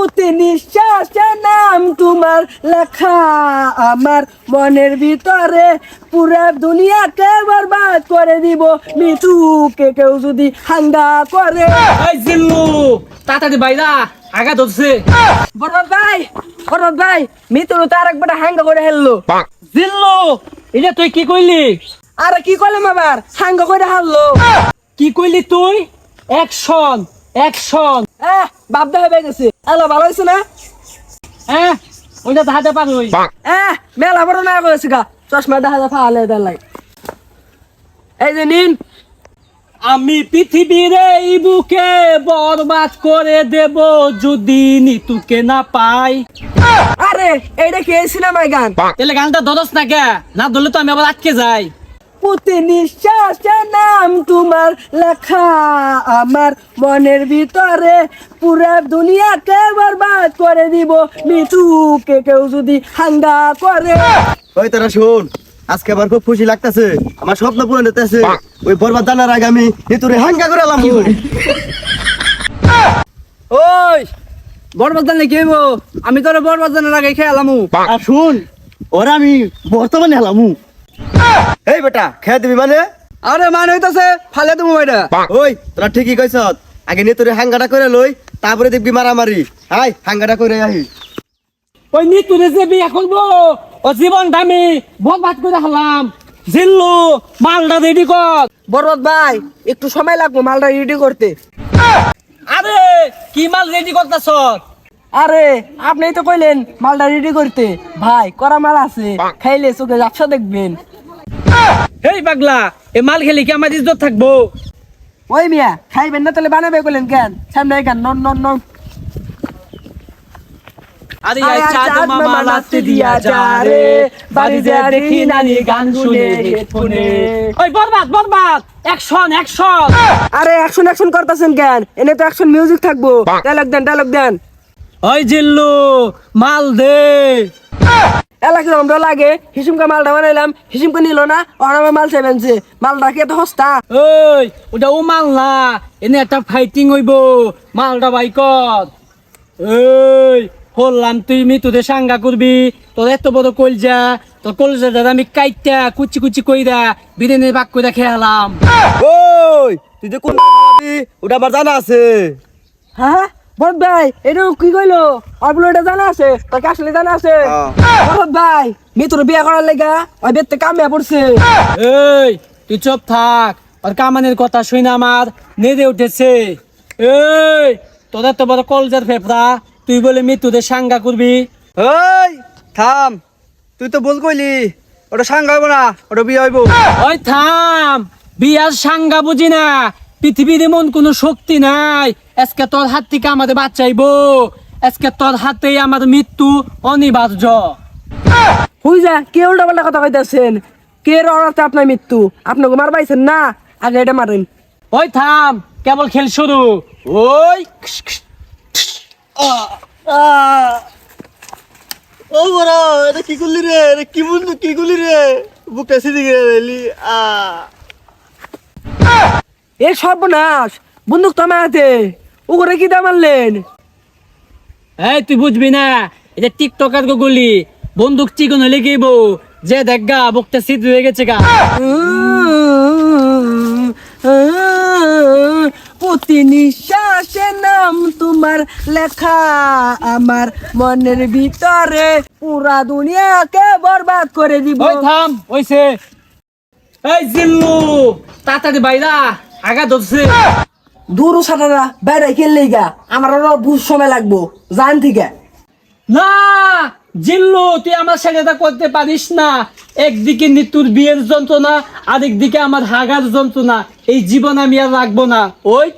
প্রতি নিঃশ্বাসে নাম তোমার লেখা। আমার মনের ভিতরে পুরা দুনিয়াকে বরবাদ করে দিব। মিঠুকে কেউ যদি হাঙ্গা করে। এই জিল্লু তাড়াতাড়ি বাইরা আগা ধরছে বরবাদ ভাই বরবাদ ভাই মিঠু তো আর একবার হাঙ্গা করে হেললো জিল্লু এটা তুই কি কইলি? আরে কি করলাম আবার? হাঙ্গা করে হারলো। কি কইলি তুই? অ্যাকশন অ্যাকশন আহ বাপদা হয়ে গেছে। এলো ভালো হয়েছে না? হ্যাঁ ওইটা আহ মেলা বড় না গা। চশমা দেখা যায় ফালে দেন লাই এই যে নিন। আমি পৃথিবীর এই বুকে বরবাদ করে দেব যদি নিতুকে না পাই। আরে এইটা কি সিনেমায় গান? তাহলে গানটা ধরস না কে? না ধরলে তো আমি আবার আটকে যাই। প্রতি নিঃশ্বাসে নাম তোমার লেখা। আমার মনের ভিতরে পুরা দুনিয়াকে বরবাদ করে দিব। মিঠুকে কেউ যদি হাঙ্গা করে। ওই তারা শোন আজকে আমার খুব খুশি লাগতেছে। আমার স্বপ্ন পূরণ হতেছে ওই বরবাদ জানার আগে আমি নিতুরে হাঙ্গা করে এলাম। ওই বরবাদ জানলে কি হইব? আমি তোর বরবাদ জানার আগে খেয়ালামু আর শুন ওরা আমি বর্তমানে হেলামু এই বেটা খেয়ে দিবি মানে? আরে মানে হইতাছে ফালে তুমি ভাইটা ওই তোরা ঠিকই কইছ। আগে নিতুরে হাঙ্গাটা করে লই তারপরে দেখবি মারামারি। হাই হাঙ্গাটা করে আহি। ওই নিতুরে যে বিয়ে করব ও জীবনটা আমি বরবাদ করে হলাম। জিল্লু মালটা রেডি কর। বরবাদ ভাই একটু সময় লাগবে মালটা রেডি করতে। আরে কি মাল রেডি করতেছ আরে আপনি তো কইলেন মালটা রেডি করতে। ভাই করা মাল আছে খাইলে চোখে ব্যবসা দেখবেন। হেই পাগলা এ মাল খেলে কি আমার ইজ্জত থাকব? ওই মিয়া খাইবেন না তাহলে বানাবে কইলেন কেন? সামনে কেন নন নন নন। আরে আই চাঁদ মামা নাচতে দিয়া যা রে। বাড়ি যা দেখি নানি গান শুনে গান হেডফোনে। ওই বরবাদ বরবাদ! অ্যাকশন অ্যাকশন আরে অ্যাকশন অ্যাকশন করতেছেন কেন? এনে তো অ্যাকশন মিউজিক থাকব। ডায়লগ দেন ডায়লগ দেন। ওই জিল্লু মাল দে। এলাকা আমরা লাগে হিসুমকা মালটা বানাইলাম হিসুমকা নিল না আর আমার মাল চাইবেনছে মালটা কি এত সস্তা? ওই ওটা ও মাল না এনে একটা ফাইটিং হইব মালটা বাইকত ওই বললাম তুই মি তোদের সাঙ্গা করবি তোর এত বড় কলজা তোর কলজাটা আমি কাইটা কুচি কুচি কইরা বিরিয়ানির বাক কইরা খেয়ালাম। ওই তুই যে কোন ওটা আমার জানা আছে। হ্যাঁ? বরদ ভাই এটা কি কইলো? আর বলে এটা জানা আছে? তাকে আসলে জানা আছে। বরদ ভাই মি তোর বিয়ে করার লেগা ওই বেতে কামে পড়ছে। এই তুই চুপ থাক। আর কামানের কথা শুই না আমার নেড়ে উঠেছে। এই তোদের তো বড় কলজার ফেফড়া। তুই বলে মৃত্যুদের সাঙ্গা করবি। ওই থাম। তুই তো বল কইলি। ওটা সাঙ্গা হইব না ওটা বিয়ে হইব। ওই থাম। বিয়ার সাঙ্গা বুঝি না। পৃথিবীর এমন কোনো শক্তি নাই। আজকে তোর হাত থেকে আমাদের বাঁচাইবো। আজকে তোর হাতেই আমার মৃত্যু অনিবার্য। হুই যা কে উল্টা পাল্টা কথা কইতাছেন? কে রড়াতে আপনার মৃত্যু? আপনাকে মার পাইছেন না? আগে এটা মারেন। ওই থাম কেবল খেল শুরু। ওই ও বড় এটা কি করলি রে? এটা কি বন্ধু কি করলি রে? বুকটা সিদি গেলি আ। এ সর্বনাশ! বন্দুক তো আমার হাতে ও করে কি দা মারলেন এই তুই বুঝবি না এটা টিকটকার গুলি বন্দুক চিকন হলে গেব যে দেখ গা বুকটা সিদ্ধ হয়ে গেছে গা। প্রতি নিঃশ্বাসে নাম তোমার লেখা আমার মনের ভিতরে। পুরা দুনিয়াকে বরবাদ করে দিব। ওই থাম ওইছে এই জিল্লু তাড়াতাড়ি বাইরা আগা ধরছে। দূর সাটারা বাইরে খেললেই গা। আমার আরও বুঝ সময় লাগবো। জান থেকে না জিল্লু তুই আমার সাথে এটা করতে পারিস না। একদিকে নিতুর বিয়ের যন্ত্রণা আরেক দিকে আমার হাগার যন্ত্রণা। এই জীবন আমি আর রাখব না। ওই।